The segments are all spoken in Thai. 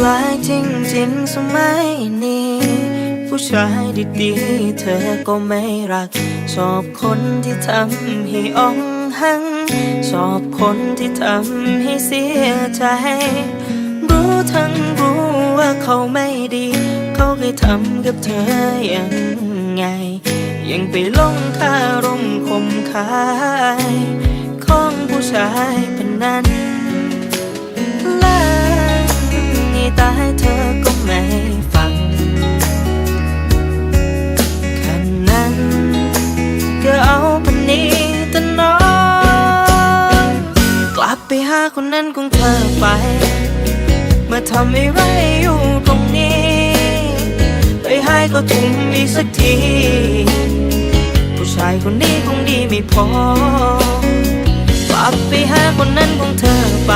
แปลกจริงๆสมัยนี้ ผู้ชายดีๆ เธอก็ไม่รัก ชอบคนที่ทำให้อ่องหัง ชอบคนที่ทำให้เสียใจ รู้ทั้งรู้ว่าเขาไม่ดี เขาเคยทำกับเธอยังไง ยังไปลงคารมคมคาย ของผู้ชาย ไปหาคนนั้นของเธอไป มาทำอะไรอยู่ตรงนี้ไปให้เขาทุ่มอีกสักที ผู้ชายคนนี้คงดีไม่พอกลับไปหาคนนั้นของเธอไป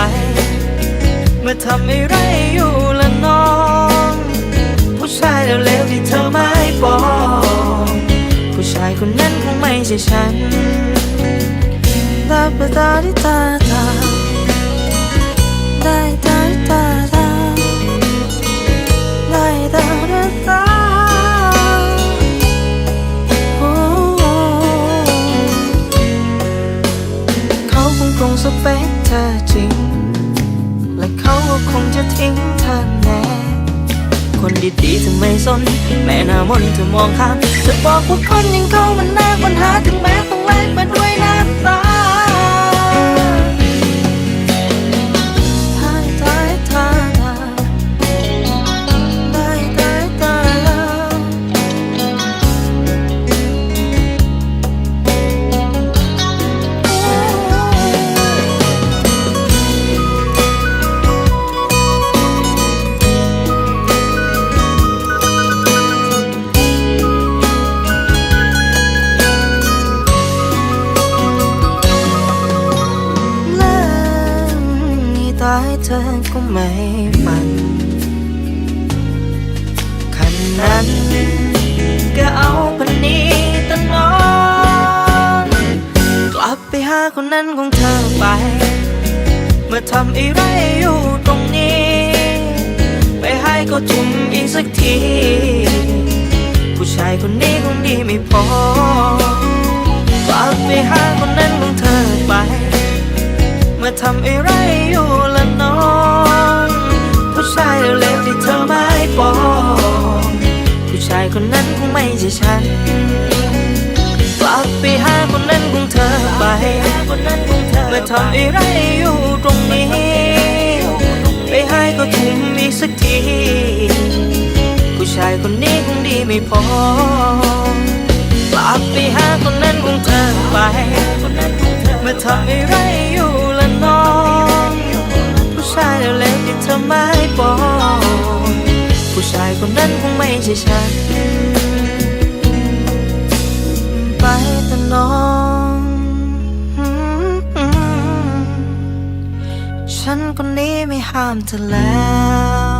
มาทำอะไรอยู่ละน้อง ผู้ชายเร็วๆที่เธอไม่บอกผู้ชายคนนั้นคงไม่ใช่ฉันตาปะตา งสเปคเธอจริง และเขาก็คงจะทิ้งเธอแน่คนดีๆเธอไม่สน แม่หน้ามนเธอมองข้ามเธอบอกว่าคนอย่างเขา ธอก็ไม่ฝันคันนั้นก็เอาพันนี้ตลอดกลับไปหาคนนั้นของเธอไป เมาทำอะไรอยู่ตรงนี้ ไปให้เขาทุ่มอีกสักที ผู้ชายคนนี้คงดีไม่พอกลับไปหาคนนั้นของเธอไป เมาทำอะไรอยู่ละ ไม่ใช่ฉัน กลับไปหาคนนั้นของเธอไปเมาทำอะไรอยู่ตรงนี้ ไปให้เขาทุ่มอีกสักที ผู้ชายคนนี้คงดีไม่พอกลับไปหาคนนั้นของเธอไปเมาทำอะไรอยู่ละน้อง ผู้ชายเร็วๆที่เธอไม่บอกผู้ชายคนนั้นคงไม่ใช่ฉัน แต่น้องอืมอืมฉันคนนี้ไม่ห้ามเธอแล้ว